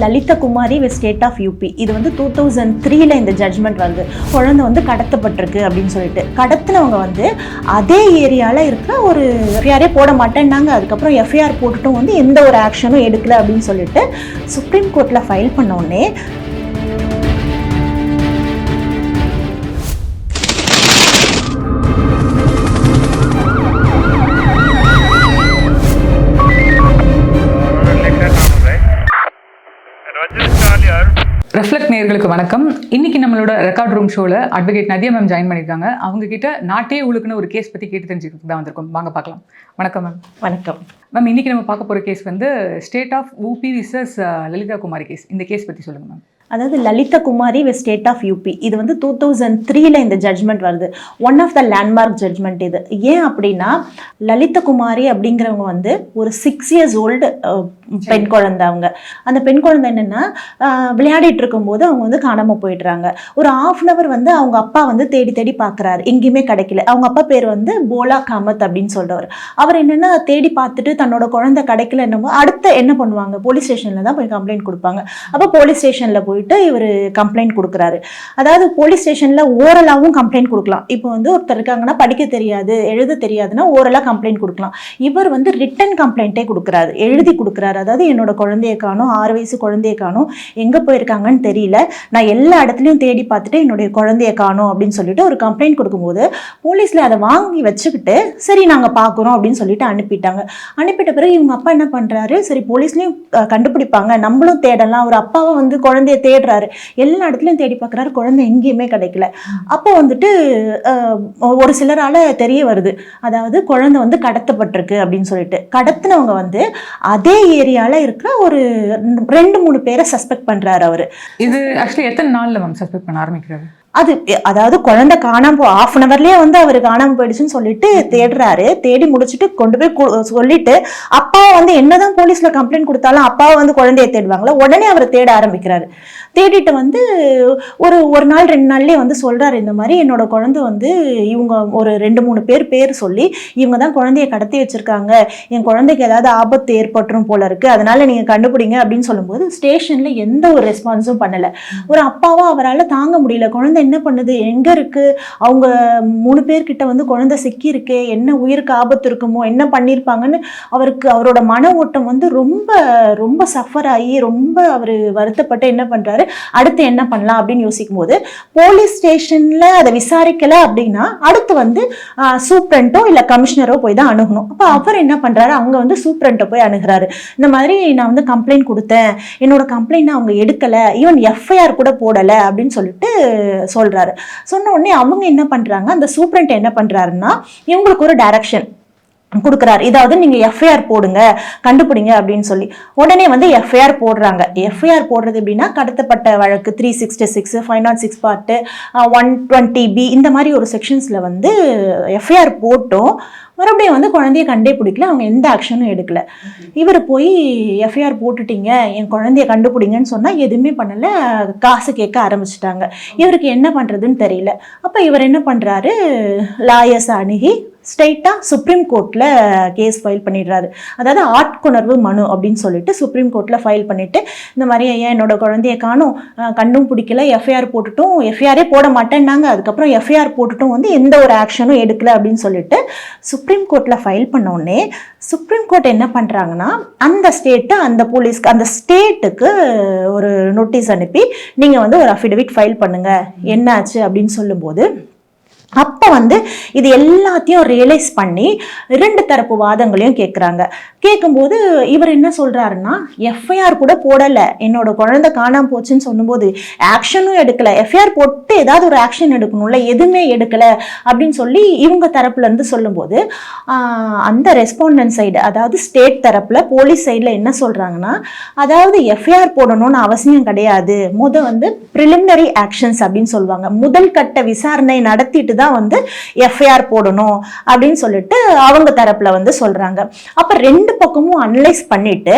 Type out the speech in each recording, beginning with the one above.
Lalitha Kumari with state of UP two வந்து two thousand த்ரீல இந்த ஜட்ஜ்மெண்ட் வருது குழந்தை வந்து கடத்தப்பட்டிருக்கு அப்படின்னு சொல்லிட்டு. கடத்தினவங்க வந்து அதே ஏரியாவில் இருக்கிற ஒரு எஃப்ஐஆரே போட மாட்டேன்னாங்க. அதுக்கப்புறம் எஃப்ஐஆர் போட்டுட்டும் வந்து எந்த ஒரு ஆக்ஷனும் எடுக்கல அப்படின்னு சொல்லிட்டு சுப்ரீம் கோர்ட்டில் ஃபைல் பண்ண வணக்கம். இன்னைக்கு நம்மளோட ரெக்கார்ட் ரூம் ஷோல அட்வொகேட் நதியா மேம் ஜாயின் பண்ணியிருக்காங்க அவங்க கிட்ட நாட்டே உழுக்குன்னு ஒரு கேஸ் பத்தி கேட்டு தெரிஞ்சுக்கிட்டு தான் வந்திருக்கோம். வாங்க பார்க்கலாம். வணக்கம் மேம் வணக்கம். மேம் இன்னைக்கு நம்ம பார்க்க போற கேஸ் வந்து state of UP versus Lalitha Kumari case இந்த கேஸ் பத்தி சொல்லுங்க மேம் அதாவது Lalitha Kumari with state of UP இது வந்து டூ தௌசண்ட் த்ரீல இந்த ஜட்ஜ்மெண்ட் வருது. One of the landmark judgment இது. ஏன் அப்படின்னா லலிதா குமாரி அப்படிங்கிறவங்க வந்து ஒரு சிக்ஸ் இயர்ஸ் ஓல்டு பெண் குழந்தை அவங்க. அந்த பெண் குழந்தை என்னன்னா விளையாடிட்டு இருக்கும்போது அவங்க வந்து காணாம போயிடுறாங்க. ஒரு ஆஃப் அன் அவர் வந்து அவங்க அப்பா வந்து தேடி தேடி பார்க்குறாரு எங்கேயுமே கிடைக்கல. அவங்க அப்பா பேர் வந்து போலா காமத் அப்படின்னு சொல்றவர். அவர் என்னன்னா தேடி பார்த்துட்டு தன்னோட குழந்தை கிடைக்கல என்னமோ அடுத்து என்ன பண்ணுவாங்க? போலீஸ் ஸ்டேஷன்ல தான் போய் கம்ப்ளைண்ட் கொடுப்பாங்க. அப்போ போலீஸ் ஸ்டேஷன்ல போயிட்டு இவர் கம்ப்ளைண்ட் கொடுக்குறாரு. அதாவது போலீஸ் ஸ்டேஷனில் ஓரலாவும் கம்ப்ளைண்ட் கொடுக்கலாம். இப்போ வந்து ஒருத்தர் இருக்காங்கன்னா படிக்க தெரியாது எழுத தெரியாதுன்னா ஓரலா கம்ப்ளைண்ட் கொடுக்கலாம். இவர் வந்து ரிட்டன் கம்ப்ளைண்ட்டே கொடுக்குறாரு எழுதி கொடுக்குறாரு. அதாவது என்னோட குழந்தைய காணும் ஆறு வயசு குழந்தைய காணும் எங்கே போயிருக்காங்கன்னு தெரியல. நான் எல்லா இடத்துலையும் தேடி பார்த்துட்டு என்னுடைய குழந்தைய காணும் அப்படின்னு சொல்லிட்டு ஒரு கம்ப்ளைண்ட் கொடுக்கும்போது போலீஸில் அதை வாங்கி வச்சுக்கிட்டு சரி நாங்கள் பார்க்குறோம் அப்படின்னு சொல்லிட்டு அனுப்பிட்டாங்க. அனுப்பிட்ட பிறகு இவங்க அப்பா என்ன பண்ணுறாரு சரி போலீஸ்லேயும் கண்டுபிடிப்பாங்க. நம்மளும் தேடலாம். ஒரு அப்பாவை வந்து குழந்தைய தேடுறாரு. எல்லா இடத்துலயும் தேடி பார்க்குறாரு. குழந்தை எங்கேயுமே கிடைக்கல. அப்போ வந்துட்டு ஒரு சிலரால தெரிய வருது. அதாவது குழந்தை வந்து கடத்தப்பட்டிருக்கு அப்படின்னு சொல்லிட்டு. கடத்தினவங்க வந்து அதே ஏரியாவில் இருக்கிற ஒரு ரெண்டு மூணு பேரை சஸ்பெக்ட் பண்றாரு அவர். இது ஆக்சுவலி எத்தனை நாளில் மேம் சஸ்பெக்ட் பண்ண ஆரம்பிக்கிறாரு? அது அதாவது குழந்தை காணாம போ ஆஃப் அன் அவர்லயே வந்து அவர் காணாம போயிடுச்சுன்னு சொல்லிட்டு தேடுறாரு. தேடி முடிச்சுட்டு கொண்டு போய் சொல்லிட்டு அப்பா வந்து என்னதான் போலீஸ்ல கம்ப்ளைண்ட் கொடுத்தாலும் அப்பாவை வந்து குழந்தைய தேடுவாங்களா உடனே அவர் தேட ஆரம்பிக்கிறாரு. தேடிட்டு வந்து ஒரு ஒரு நாள் ரெண்டு நாள்லயே வந்து சொல்றாரு இந்த மாதிரி என்னோட குழந்தை வந்து இவங்க ஒரு ரெண்டு மூணு பேர் பேர் சொல்லி இவங்க தான் குழந்தைய கடத்தி வச்சிருக்காங்க. என் குழந்தைக்கு ஏதாவது ஆபத்து ஏற்பட்டுரும் போல இருக்கு அதனால நீங்க கண்டுபிடிங்க அப்படின்னு சொல்லும்போது ஸ்டேஷன்ல எந்த ஒரு ரெஸ்பான்ஸும் பண்ணல. ஒரு அப்பாவா அவரால் தாங்க முடியல குழந்தை என்ன பண்ணுது? எங்கே இருக்கு? அவங்க மூணு பேர்கிட்ட வந்து குழந்தை சிக்கியிருக்கே என்ன உயிருக்கு ஆபத்து இருக்குமோ என்ன பண்ணியிருப்பாங்கன்னு அவருக்கு அவரோட மன ஓட்டம் வந்து ரொம்ப ரொம்ப சஃபர் ஆகி ரொம்ப அவர் வருத்தப்பட்டு என்ன பண்ணுறாரு அடுத்து என்ன பண்ணலாம் அப்படின்னு யோசிக்கும் போது போலீஸ் ஸ்டேஷனில் அதை விசாரிக்கலை அப்படின்னா அடுத்து வந்து சூப்ரண்ட்டோ இல்லை கமிஷனரோ போய் தான் அணுகணும். அப்போ அவர் என்ன பண்ணுறாரு அங்கே வந்து சூப்ரண்ட்டை போய் அணுகிறாரு. இந்த மாதிரி நான் வந்து கம்ப்ளைண்ட் கொடுத்தேன். என்னோட கம்ப்ளைண்ட் அவங்க எடுக்கலை. ஈவன் எஃப்ஐஆர் கூட போடலை அப்படின்னு சொல்லிட்டு சொல்கிறாரு சொன்ன உடனே அவங்க என்ன பண்ணுறாங்க அந்த சூப்ரண்ட் என்ன பண்ணுறாருன்னா இவங்களுக்கு ஒரு டைரக்ஷன் கொடுக்குறாரு. இதாவது நீங்கள் எஃப்ஐஆர் போடுங்க கண்டுபிடிங்க அப்படின்னு சொல்லி. உடனே வந்து எஃப்ஐஆர் போடுறாங்க. எஃப்ஐஆர் போடுறது எப்படின்னா கடத்தப்பட்ட வழக்கு three sixty six five not six part one twenty B இந்த மாதிரி ஒரு செக்ஷன்ஸில் வந்து எஃப்ஐஆர் போட்டோம். மறுபடியும் வந்து குழந்தைய கண்டே பிடிக்கல அவங்க எந்த ஆக்ஷனும் எடுக்கல. இவர் போய் எஃப்ஐஆர் போட்டுட்டீங்க என் குழந்தைய கண்டுபிடிங்கன்னு சொன்னால் எதுவுமே பண்ணல காசு கேட்க ஆரம்பிச்சிட்டாங்க. இவருக்கு என்ன பண்ணுறதுன்னு தெரியல. அப்போ இவர் என்ன பண்ணுறாரு லாயர்ஸ் அணுகி ஸ்ட்ரைட்டாக சுப்ரீம் கோர்ட்டில் கேஸ் ஃபைல் பண்ணிடுறாரு. அதாவது ஆட்கொணர்வு மனு அப்படின்னு சொல்லிட்டு சுப்ரீம் கோர்ட்டில் ஃபைல் பண்ணிவிட்டு இந்த மாதிரி ஐயா என்னோட குழந்தைய காணும்? கண்டும் பிடிக்கல எஃப்ஐஆர் போட்டுட்டும் எஃப்ஐஆரே போட மாட்டேன்னாங்க. அதுக்கப்புறம் எஃப்ஐஆர் போட்டுட்டும் வந்து எந்த ஒரு ஆக்ஷனும் எடுக்கல அப்படின்னு சொல்லிட்டு சுப்ரீம் கோர்ட்டில் ஃபைல் பண்ணோடனே சுப்ரீம் கோர்ட் என்ன பண்ணுறாங்கன்னா அந்த ஸ்டேட்டு அந்த போலீஸ்க்கு அந்த ஸ்டேட்டுக்கு ஒரு நோட்டீஸ் அனுப்பி நீங்கள் வந்து ஒரு அஃபிடவிட் ஃபைல் பண்ணுங்கள் என்ன ஆச்சு அப்படின்னு சொல்லும்போது அப்போ வந்து இது எல்லாத்தையும் ரியலைஸ் பண்ணி ரெண்டு தரப்பு வாதங்களையும் கேட்குறாங்க கேட்கும்போது இவர் என்ன சொல்கிறாருன்னா எஃப்ஐஆர் கூட போடலை. என்னோட குழந்தை காணாமல் போச்சுன்னு சொல்லும்போது ஆக்ஷனும் எடுக்கலை. எஃப்ஐஆர் போட்டு ஏதாவது ஒரு ஆக்ஷன் எடுக்கணும்ல எதுவுமே எடுக்கலை அப்படின்னு சொல்லி இவங்க தரப்புலேருந்து சொல்லும்போது அந்த ரெஸ்பாண்டன்ட் சைடு அதாவது ஸ்டேட் தரப்பில் போலீஸ் சைடில் என்ன சொல்கிறாங்கன்னா அதாவது எஃப்ஐஆர் போடணும்னு அவசியம் கிடையாது. முத வந்து ப்ரிலிமினரி ஆக்ஷன்ஸ் அப்படின்னு சொல்லுவாங்க. முதல் கட்ட விசாரணை நடத்திட்டு தான் வந்து எஃப்ஐஆர் போடணும் அப்படின்னு சொல்லிட்டு அவங்க தரப்புல வந்து சொல்றாங்க. அப்ப ரெண்டு பக்கமும் அனலைஸ் பண்ணிட்டு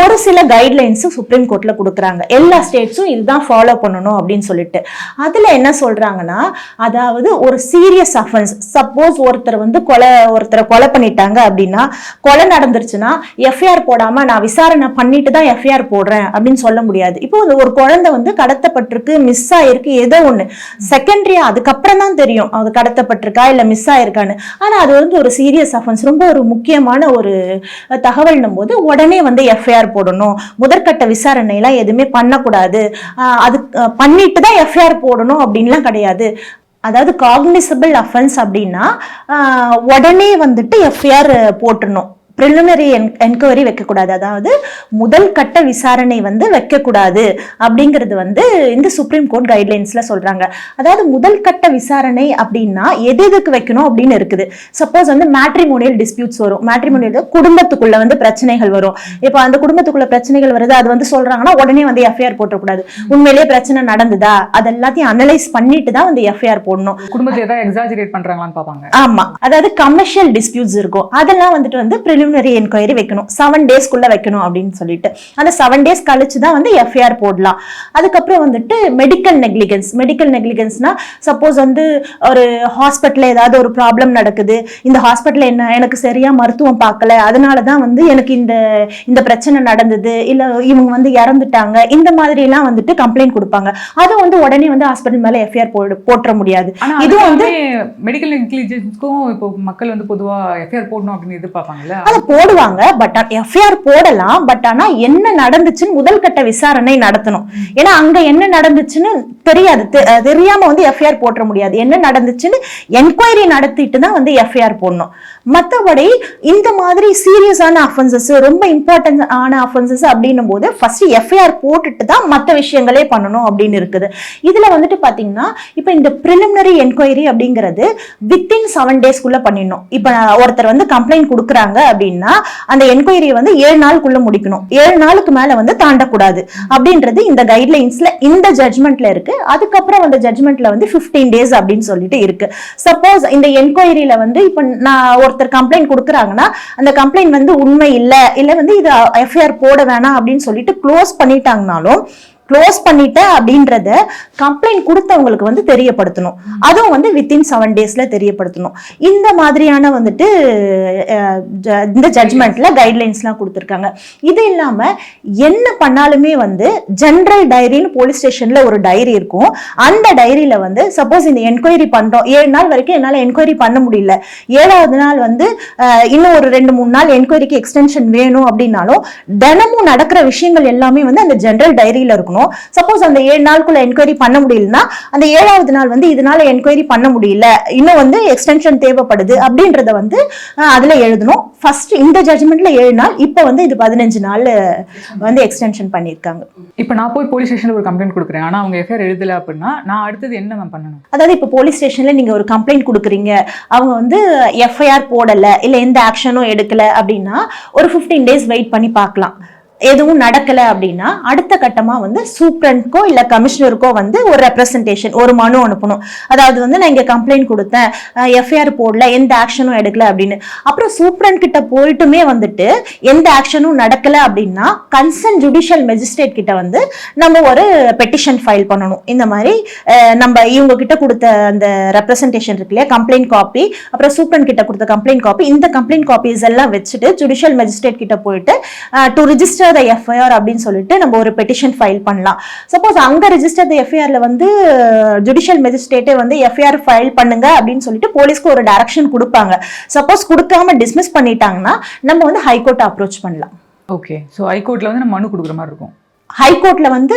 ஒரு சில கைட்லைன்ஸும் சுப்ரீம் கோர்ட்ல கொடுக்குறாங்க. எல்லா ஸ்டேட்ஸும் இதுதான் ஃபாலோ பண்ணணும் அப்படின்னு சொல்லிட்டு. அதுல என்ன சொல்றாங்கன்னா அதாவது ஒரு சீரியஸ் அஃபென்ஸ் சப்போஸ் ஒருத்தர் வந்து கொலை ஒருத்தரை கொலை பண்ணிட்டாங்க அப்படின்னா கொலை நடந்துருச்சுன்னா எஃப்ஐஆர் போடாம நான் விசாரணை பண்ணிட்டு தான் எஃப்ஐஆர் போடுறேன் அப்படின்னு சொல்ல முடியாது. இப்போ ஒரு குழந்தை வந்து கடத்தப்பட்டிருக்கு மிஸ் ஆயிருக்கு ஏதோ ஒன்று செகண்டரியா அதுக்கப்புறம் தான் தெரியும். அது கடத்தப்பட்டிருக்கா இல்லை மிஸ் ஆயிருக்கான்னு. ஆனால் அது வந்து ஒரு சீரியஸ் அஃபென்ஸ் ரொம்ப ஒரு முக்கியமான ஒரு தகவல்னும் போது உடனே வந்து எஃப்ஐஆர் போடணும். முதற்கட்ட விசாரணை எல்லாம் எதுவுமே பண்ணக்கூடாது. அது பண்ணிட்டு தான் எஃப்ஐஆர் போடணும் அப்படின்லாம் கிடையாது. அதாவது காக்னிசபிள் அஃபென்ஸ் அப்படின்னா உடனே வந்துட்டு எஃப்ஐஆர் போட்டுடணும் ப்ரிலிமினரி என்கொயரி வைக்கக்கூடாது. அதாவது முதல் கட்ட விசாரணை வந்து வைக்கக்கூடாது அப்படிங்கிறது வந்து இந்த சுப்ரீம் கோர்ட் கைட்லைன்ஸ்ல சொல்றாங்க. அதாவது முதல் கட்ட விசாரணை அப்படின்னா எது எதுக்கு வைக்கணும் அப்படின்னு இருக்குது. சப்போஸ் வந்து மேட்ரிமோனியல் டிஸ்பியூட்ஸ் வரும். மேட்ரிமோனியல் குடும்பத்துக்குள்ள வந்து பிரச்சனைகள் வரும். இப்போ அந்த குடும்பத்துக்குள்ள பிரச்சனைகள் வருது அது வந்து சொல்றாங்கன்னா உடனே வந்து எஃப்ஐஆர் போட்டக்கூடாது உண்மையிலேயே பிரச்சனை நடந்ததா? அது எல்லாத்தையும் அனலைஸ் பண்ணிட்டு தான் வந்து எஃப்ஐஆர் போடணும். குடும்பத்தை எக்ஸாஜரேட் பண்றாங்களான்னு பார்ப்பாங்க. ஆமா. அதாவது கமர்ஷியல் டிஸ்பியூட்ஸ் இருக்கும். அதெல்லாம் வந்துட்டு வந்து ப்ரிலிமினரி என்கொயரி வைக்கணும். செவன் டேஸ்க்குள்ள வைக்கணும் அப்படின்னு சொல்லிட்டு. அந்த செவன் டேஸ் கழிச்சு தான் வந்து எஃப்ஐஆர் போடலாம். அதுக்கப்புறம் வந்துட்டு மெடிக்கல் நெக்லிகன்ஸ் மெடிக்கல் நெக்லிகன்ஸ்னா சப்போஸ் வந்து ஒரு ஹாஸ்பிட்டல்ல ஏதாவது ஒரு ப்ராப்ளம் நடக்குது. இந்த ஹாஸ்பிட்டல்ல என்ன எனக்கு சரியா மருத்துவம் பார்க்கல. அதனால தான் வந்து எனக்கு இந்த இந்த பிரச்சனை நடந்தது. இல்ல இவங்க வந்து இறந்துட்டாங்க. இந்த மாதிரி எல்லாம் வந்துட்டு கம்ப்ளைண்ட் கொடுப்பாங்க. அது வந்து உடனே வந்து ஹாஸ்பிட்டல் மேல எஃப்ஐஆர் போட போட்டுற முடியாது. இது வந்து மெடிக்கல் இன்டெலிஜென்ஸ்க்கும் இப்போ மக்கள் வந்து பொதுவா எஃப்ஐஆர் போடணும் அப்படின்னு எதிர்பார்ப்பாங்கல்ல? அதை போடுவாங்க பட் எஃப்ஐஆர் போடலாம் பட் ஆனா என்ன நடந்துச்சுன்னு முதல் கட்ட விசாரணை நடத்தணும். ஏன்னா அங்க என்ன நடந்துச்சுன்னு தெரியாது. தெ- தெரியாம வந்து எஃப்ஐஆர் போட்டுற முடியாது. என்ன நடந்துச்சுன்னு என்கொயரி நடத்திட்டு தான் வந்து எஃப்ஐஆர் போடணும். மற்றபடி இந்த மாதிரி சீரியஸான அஃபென்சஸ் ரொம்ப இம்பார்ட்டன்ஸ் ஆன அஃபென்சஸ் அப்படின்னும் போது ஃபர்ஸ்ட் எஃப்ஐஆர் போட்டுட்டு தான் மற்ற விஷயங்களே பண்ணணும் அப்படின்னு இருக்குது. இதுல வந்துட்டு பாத்தீங்கன்னா இப்போ இந்த ப்ரிலிமினரி என்கொயரி அப்படிங்கிறது வித்தின் செவன் டேஸ்க்குள்ள பண்ணிடணும். இப்போ ஒருத்தர் வந்து கம்ப்ளைண்ட் கொடுக்குறாங்க அப்படின்னு அந்த என்கொயரியை வந்து ஏழு நாளுக்குள்ள முடிக்கணும். ஏழு நாளுக்கு மேல வந்து தாண்டக்கூடாது. அப்படின்றது இந்த கைட்லைன்ஸ்ல இந்த ஜட்மெண்ட்ல இருக்கு. அதுக்கப்புறம் அந்த ஜட்மெண்ட்ல வந்து 15 டேஸ் அப்படின்னு சொல்லிட்டு இருக்கு. சப்போஸ் இந்த என்கொயரியில வந்து இப்போ நான் ஒருத்தர் கம்ப்ளைண்ட் கொடுக்குறாங்கன்னா அந்த கம்ப்ளைண்ட் வந்து உண்மை இல்லை இல்ல வந்து இது எஃப்ஐஆர் போட வேணாம் அப்படின்னு சொல்லிட்டு க்ளோஸ் பண்ணிட்டாங்கனாலும் க்ளோஸ் பண்ணிட்டேன் அப்படின்றத கம்ப்ளைண்ட் கொடுத்தவங்களுக்கு வந்து தெரியப்படுத்தணும். அதுவும் வந்து வித்தின் செவன் டேஸ்ல தெரியப்படுத்தணும். இந்த மாதிரியான வந்துட்டு ஜ- இந்த ஜட்மெண்ட்ல கைட்லைன்ஸ்லாம் கொடுத்துருக்காங்க. இது இல்லாம என்ன பண்ணாலுமே வந்து ஜென்ரல் டைரின்னு போலீஸ் ஸ்டேஷன்ல ஒரு டைரி இருக்கும். அந்த டைரியில வந்து சப்போஸ் இந்த என்கொயரி பண்றோம். ஏழு நாள் வரைக்கும் என்னால் என்கொயரி பண்ண முடியல. ஏழாவது நாள் வந்து இன்னும் ஒரு ரெண்டு மூணு நாள் என்கொயரிக்கு எக்ஸ்டென்ஷன் வேணும் அப்படின்னாலும் தினமும் நடக்கிற விஷயங்கள் எல்லாமே வந்து அந்த ஜென்ரல் டைரியில இருக்கணும் சப்போஸ் அந்த ஏழு நாளுக்குள்ள என்கொயரி பண்ண முடியலன்னா அந்த ஏழாவது நாள் வந்து இதனால என்கொயரி பண்ண முடியல. இன்னும் வந்து எக்ஸ்டென்ஷன் தேவைப்படுது அப்படின்றத வந்து அதுல எழுதணும். ஃபர்ஸ்ட் இந்த ஜட்மெண்ட்ல ஏழு நாள் இப்போ வந்து இது பதினஞ்சு நாள் வந்து எக்ஸ்டென்ஷன் பண்ணியிருக்காங்க. இப்போ நான் போய் போலீஸ் ஸ்டேஷன்ல ஒரு கம்ப்ளைண்ட் கொடுக்குறேன். ஆனா அவங்க எஃப்ஐஆர் எழுதல அப்படின்னா நான் அடுத்தது என்ன மேம் பண்ணணும்? அதாவது இப்போ போலீஸ் ஸ்டேஷன்ல நீங்க ஒரு கம்ப்ளைண்ட் கொடுக்குறீங்க. அவங்க வந்து எஃப்ஐஆர் போடல இல்ல எந்த ஆக்ஷனும் எடுக்கல அப்படின்னா ஒரு 15 டேஸ் வெயிட் பண்ணி பார்க்கலாம். எதுவும் நடக்கல அப்படின்னா அடுத்த கட்டமா வந்து சூப்ரண்ட்க்கோ இல்ல கமிஷனருக்கோ வந்து ஒரு ரெப்ரசன்டேஷன் ஒரு மனு அனுப்பணும். அதாவது வந்து நான் இங்க கம்ப்ளைண்ட் கொடுத்தேன் எஃப்ஐஆர் போடல எந்த ஆக்ஷனும் எடுக்கல அப்படின்னு. அப்புறம் சூப்ரண்ட் கிட்ட போயிட்டுமே வந்துட்டு எந்த ஆக்ஷனும் நடக்கல அப்படின்னா கன்சர்ன் ஜுடிஷியல் மெஜிஸ்ட்ரேட் கிட்ட வந்து நம்ம ஒரு பெட்டிஷன் ஃபைல் பண்ணணும். இந்த மாதிரி நம்ம இவங்க கிட்ட கொடுத்த அந்த ரெப்ரசன்டேஷன் இருக்கு இல்லையா கம்ப்ளைண்ட் காப்பி அப்புறம் சூப்ரண்ட் கிட்ட கொடுத்த கம்ப்ளைண்ட் காப்பி இந்த கம்ப்ளைண்ட் காப்பீஸ் எல்லாம் வச்சுட்டு ஜுடிஷியல் மெஜிஸ்ட்ரேட் கிட்ட போயிட்டு டு ரிஜிஸ்டர் த எஃப்ஐஆர் அப்படின்னு சொல்லிட்டு நம்ம ஒரு பெட்டிஷன் ஃபைல் பண்ணலாம். சப்போஸ் அங்க ரிஜிஸ்டர் த எஃப்ஐஆர்ல வந்து ஜுடிஷியல் மெஜிஸ்ட்ரேட்டே வந்து எஃப்ஐஆர் ஃபைல் பண்ணுங்க அப்படின்னு சொல்லிட்டு போலீஸ்க்கு ஒரு டைரக்ஷன் கொடுப்பாங்க. சப்போஸ் கொடுக்காம டிஸ்மிஸ் பண்ணிட்டாங்கன்னா நம்ம வந்து ஹைகோர்ட் அப்ரோச் பண்ணலாம். ஓகே ஸோ ஹைகோர்ட்டில் வந்து நம்ம மனு கொடுக்குற மாதிரி இருக்கும். ஹைகோர்ட்ல வந்து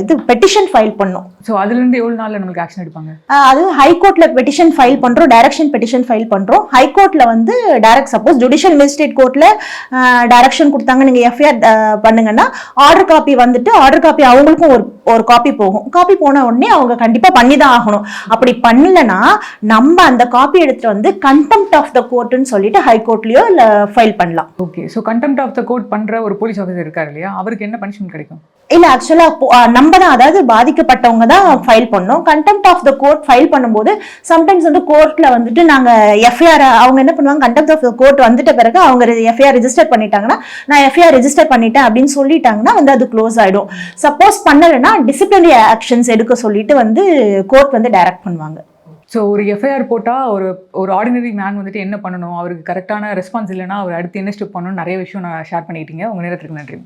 இது பெட்டிஷன் ஃபைல் பண்ணும். ஸோ அதுல இருந்து எவ்வளவு நாள்ல நம்மளுக்கு ஆக்ஷன் எடுப்பாங்க? அது ஹைகோர்ட்ல பெட்டிஷன் ஃபைல் பண்றோம் டைரக்ஷன் பெட்டிஷன் ஃபைல் பண்றோம். ஹைகோர்ட்ல வந்து டைரக்ட் சப்போஸ் ஜுடிஷியல் மேஜிஸ்ட்ரேட் கோர்ட்ல டைரக்ஷன் கொடுத்தாங்க நீங்க எஃப்ஐஆர் பண்ணுங்கன்னா ஆர்டர் காப்பி வந்துட்டு ஆர்டர் காப்பி அவங்களுக்கும் ஒரு ஒரு காப்பி போகும். காப்பி போன உடனே அவங்க கண்டிப்பா பண்ணி தான் ஆகணும். அப்படி பண்ணலனா நம்ம அந்த காப்பி எடுத்துட்டு வந்து கண்டெம்ட் ஆஃப் த கோர்ட்னு சொல்லிட்டு ஹைகோர்ட்லயோ இல்ல ஃபைல் பண்ணலாம். Okay so contempt of the court பண்ற ஒரு போலீஸ் ஆஃபீஸர் இருக்காரு இல்லையா? அவருக்கு என்ன பனிஷ்மெண்ட் கிடைக்கும்? இல்ல ஆக்சுவலா நம்ம தான் அதாவது பாதிக்கப்பட்டவங்க தான் ஃபைல் பண்ணோம். Contempt of the court file பண்ணும்போது சம்டைம்ஸ் வந்து கோர்ட்ல வந்துட்டு நாங்க எஃப்ஐஆர் அவங்க என்ன பண்ணுவாங்க கண்டெம்ட் ஆஃப் த கோர்ட் வந்துட்ட பிறகு அவங்க எஃப்ஐஆர் ரெஜிஸ்டர் பண்ணிட்டாங்கன்னா நான் எஃப்ஐஆர் ரெஜிஸ்டர் பண்ணிட்டேன் அப்படின்னு சொல்லிட்டாங்கன்னா வந்து அது க்ளோஸ் ஆயிடும். சப்போஸ் பண்ணலைன்னா டிசிப்ளினரி ஆக்ஷன்ஸ் எடுக்க சொல்லிட்டு வந்து கோர்ட் வந்து டைரக்ட் பண்ணுவாங்க. ஸோ ஒரு எஃப்ஐஆர் போட்டால் ஒரு ஒரு ஆர்டினரி மேன் வந்துட்டு என்ன பண்ணணும்? அவருக்கு கரெக்டான ரெஸ்பான்ஸ் இல்லைன்னா அவர் அடுத்து என்ன ஸ்டெப் பண்ணணும் நிறைய விஷயம் நான் ஷேர் பண்ணிட்டீங்க. உங்கள் நேரத்துக்கு நன்றி.